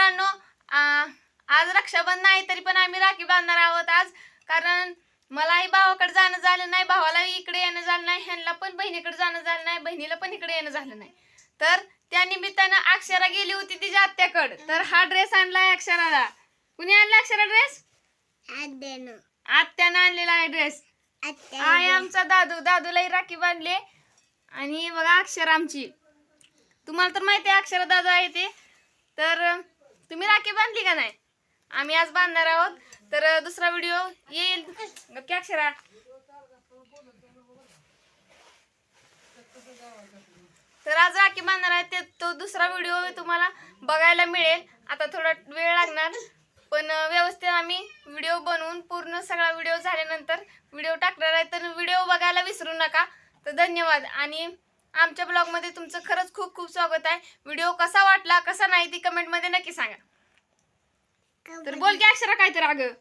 मित्रांनो आज रक्षाबंधन आहे तरी पण आम्ही राखी बांधणार आहोत आज. कारण मलाही भावाकडे जाणं झालं नाही भावाला इकडे येणं झालं नाही ह्यांना पण बहिणीकडे जाणं झालं नाही बहिणीला पण इकडे येणं झालं नाही. तर त्या निमित्तानं अक्षरा गेली होती तिच्या आत्याकडे. तर हा ड्रेस आणलाय अक्षराला. कुणी आणला अक्षरा ड्रेस आत्यानं. आणलेला आहे ड्रेस आहे आमचा दादू. दादूलाही राखी बांधले आणि बघा अक्षर आमची. तुम्हाला तर माहिती आहे अक्षर दादू आहे ते. तुम्ही बांधली का नाही? आम्ही आज बांधणार आहोत. तर दुसरा व्हिडिओ येईल. गप्पी अक्षरा. तर आज राखी बांधणार आहे ते तो दुसरा व्हिडिओ तुम्हाला बघायला मिळेल. आता थोडा वेळ लागणार. पण व्यवस्थित आम्ही व्हिडिओ बनवून पूर्ण सगळा व्हिडिओ झाल्यानंतर व्हिडिओ टाकणार आहे. तर व्हिडिओ बघायला विसरू नका. तर धन्यवाद. आणि आमच्या ब्लॉगमध्ये तुमचं खरंच खूप खूप स्वागत आहे. व्हिडिओ कसा वाटला कसा नाही ती कमेंटमध्ये नक्की सांगा. तर बोल की अक्षरा काय तर अगं.